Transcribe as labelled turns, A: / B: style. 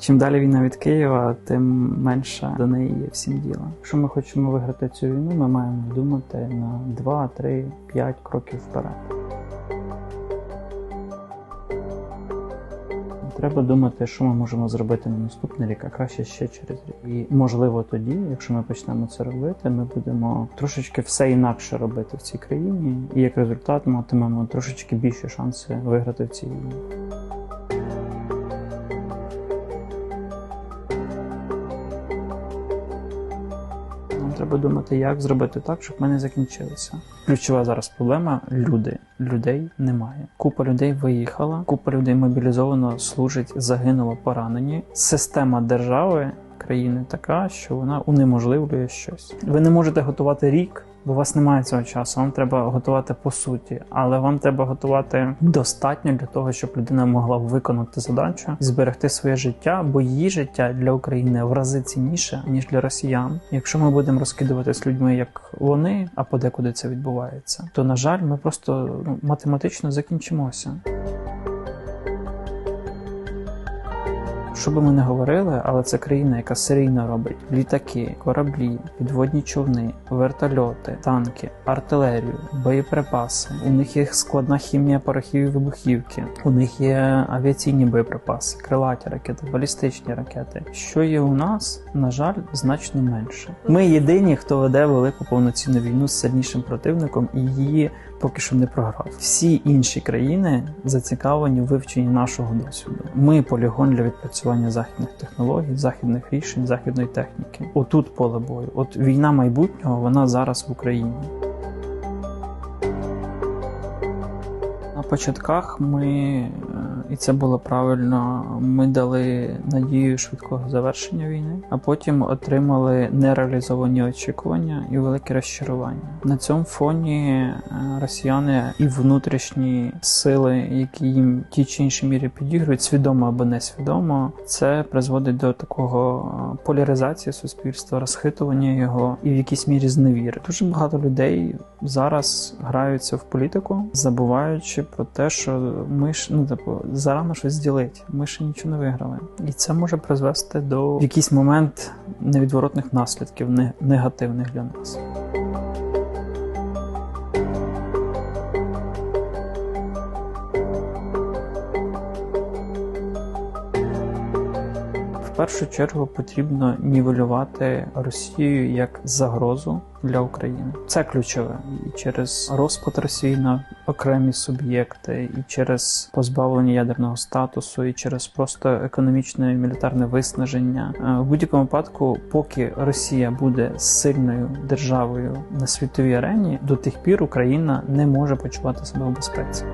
A: Чим далі війна від Києва, тим менше до неї є всім діла. Якщо ми хочемо виграти цю війну, ми маємо думати на 2, 3, 5 кроків вперед. Треба думати, що ми можемо зробити на наступний рік, а краще ще через рік. І можливо тоді, якщо ми почнемо це робити, ми будемо трошечки все інакше робити в цій країні, і як результат матимемо трошечки більші шанси виграти в цій війні. Треба думати, як зробити так, щоб ми не закінчилися. Ключова зараз проблема люди. Людей немає. Купа людей виїхала, купа людей мобілізовано служить, загинуло, поранені. Система держави країни така, що вона унеможливлює щось. Ви не можете готувати рік. Бо у вас немає цього часу, вам треба готувати по суті, але вам треба готувати достатньо для того, щоб людина могла виконати задачу і зберегти своє життя, бо її життя для України в рази цінніше ніж для росіян. Якщо ми будемо розкидувати з людьми як вони, а подекуди це відбувається, то на жаль, ми просто ну, математично закінчимося. Що би ми не говорили, але це країна, яка серійно робить літаки, кораблі, підводні човни, вертольоти, танки, артилерію, боєприпаси. У них є складна хімія порохів і вибухівки. У них є авіаційні боєприпаси, крилаті ракети, балістичні ракети. Що є у нас, на жаль, значно менше. Ми єдині, хто веде велику повноцінну війну з сильнішим противником і її поки що не програв. Всі інші країни зацікавлені в вивченні нашого досвіду. Ми полігон для відпрацювання західних технологій, західних рішень, західної техніки. Отут поле бою. От війна майбутнього вона зараз в Україні. На початках ми, і це було правильно, ми дали надію швидкого завершення війни, а потім отримали нереалізовані очікування і велике розчарування. На цьому фоні е, росіяни і внутрішні сили, які їм в тій чи іншій мірі підігрують, свідомо або несвідомо, це призводить до такого е, поляризації суспільства, розхитування його і в якійсь мірі зневіри. Дуже багато людей зараз граються в політику, забуваючи про те, що ми ж ну типу зарано щось ділить. Ми ще нічого не виграли, і це може призвести до в якийсь момент невідворотних наслідків, негативних для нас. Першу чергу потрібно нівелювати Росію як загрозу для України. Це ключове і через розпад Росії на окремі суб'єкти, і через позбавлення ядерного статусу, і через просто економічне і мілітарне виснаження. Е, В будь-якому випадку, поки Росія буде сильною державою на світовій арені, до тих пір Україна не може почувати себе в безпеці.